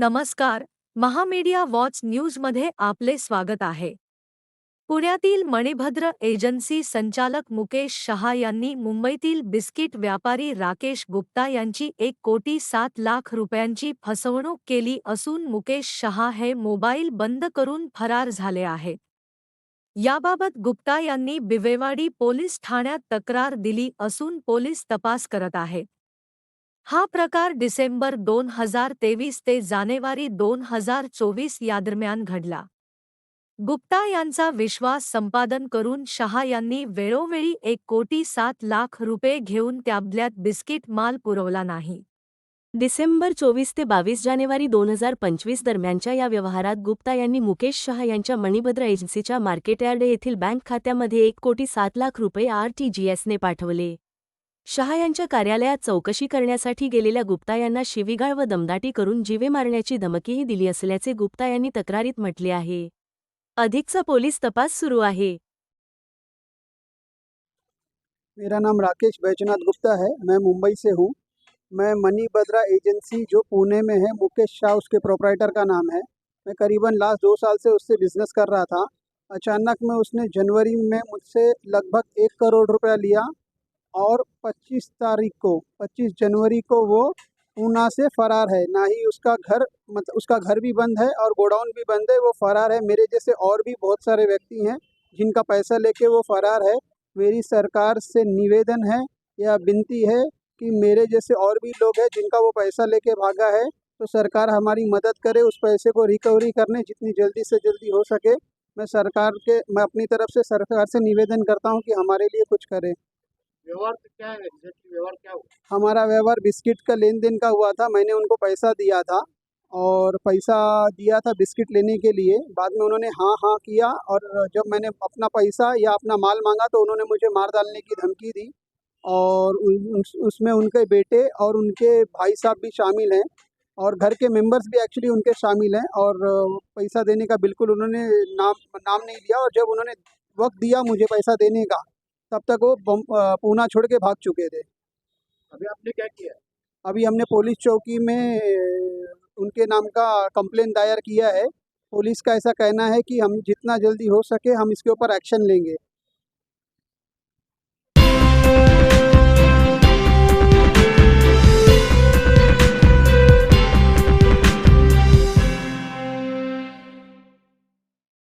नमस्कार महामीडिया वॉच न्यूजमध्ये आपले स्वागत आहे. पुण्यातील मणिभद्र एजन्सी संचालक मुकेश शहा यांनी मुंबईतील बिस्किट व्यापारी राकेश गुप्ता यांची एक कोटी सात लाख रुपयांची फसवणूक केली असून मुकेश शहा हे मोबाईल बंद करून फरार झाले आहेत याबाबत गुप्ता यांनी बिवेवाडी पोलीस ठाण्यात तक्रार दिली असून पोलीस तपास करत आहेत हा प्रकार डिसेंबर दोन हजार तेवीस ते जानेवारी दोन हजार चोवीस या दरम्यान घडला. गुप्ता यांचा विश्वास संपादन करून शहा यांनी वेळोवेळी एक कोटी सात लाख रुपये घेऊन त्याबल्यात बिस्किट माल पुरवला नाही. डिसेंबर चोवीस ते बावीस जानेवारी दोन हजार पंचवीस दरम्यानच्या या व्यवहारात गुप्ता यांनी मुकेश शहा यांच्या मणिभद्र एजन्सीच्या मार्केटयार्ड येथील बँक खात्यामध्ये एक कोटी सात लाख रुपये आरटीजीएसने पाठवले. शहा यांच्या कार्यालयात चौकशी करण्यासाठी गेलेल्या गुप्ता यांना शिवीगाळ व दमदाटी करून जीवे मारण्याची धमकीही दिली असल्याचे गुप्ता यांनी तक्रारीत म्हटले आहे. अधिकचा पोलीस तपास सुरू आहे. मेरा नाम राकेश बैजनाथ गुप्ता है, मैं मुंबई से हूँ। मैं मनी बद्रा एजेंसी, जो पुणे में है, मुकेश शाह उसके प्रोपराइटर का नाम है। मैं करीबन लास्ट दो साल से उससे बिज़नेस कर रहा था। अचानक में उसने जनवरी में मुझसे लगभग एक करोड़ रुपया लिया। और 25 तारीख को 25 जनवरी को वो पूना से फरार है। ना ही उसका घर मतलब उसका घर भी बंद है और गोडाउन भी बंद है, वो फरार है। मेरे जैसे और भी बहुत सारे व्यक्ति हैं जिनका पैसा लेके वो फरार है। मेरी सरकार से निवेदन है, या विनती है कि मेरे जैसे और भी लोग हैं जिनका वो पैसा लेके भागा है तो सरकार हमारी मदद करे, उस पैसे को रिकवरी करने जितनी जल्दी से जल्दी हो सके। मैं सरकार के, मैं अपनी तरफ़ से सरकार से निवेदन करता हूँ कि हमारे लिए कुछ करे। व्यवहार तो क्या है? व्यवहार क्या हुआ? हमारा व्यवहार बिस्किट का लेन देन का हुआ था। मैंने उनको पैसा दिया था और पैसा दिया था बिस्किट लेने के लिए। बाद में उन्होंने हाँ हाँ किया और जब मैंने अपना पैसा या अपना माल मांगा तो उन्होंने मुझे मार डालने की धमकी दी और उसमें उनके बेटे और उनके भाई साहब भी शामिल हैं और घर के मेंबर्स भी एक्चुअली उनके शामिल हैं और पैसा देने का बिल्कुल उन्होंने नाम नाम नहीं लिया और जब उन्होंने वक्त दिया मुझे पैसा देने का तब तक वो पूना छोड़ के भाग चुके थे। अभी आपने क्या किया? अभी हमने पुलिस चौकी में उनके नाम का कंप्लेन दायर किया है। पुलिस का ऐसा कहना है कि हम जितना जल्दी हो सके हम इसके ऊपर एक्शन लेंगे।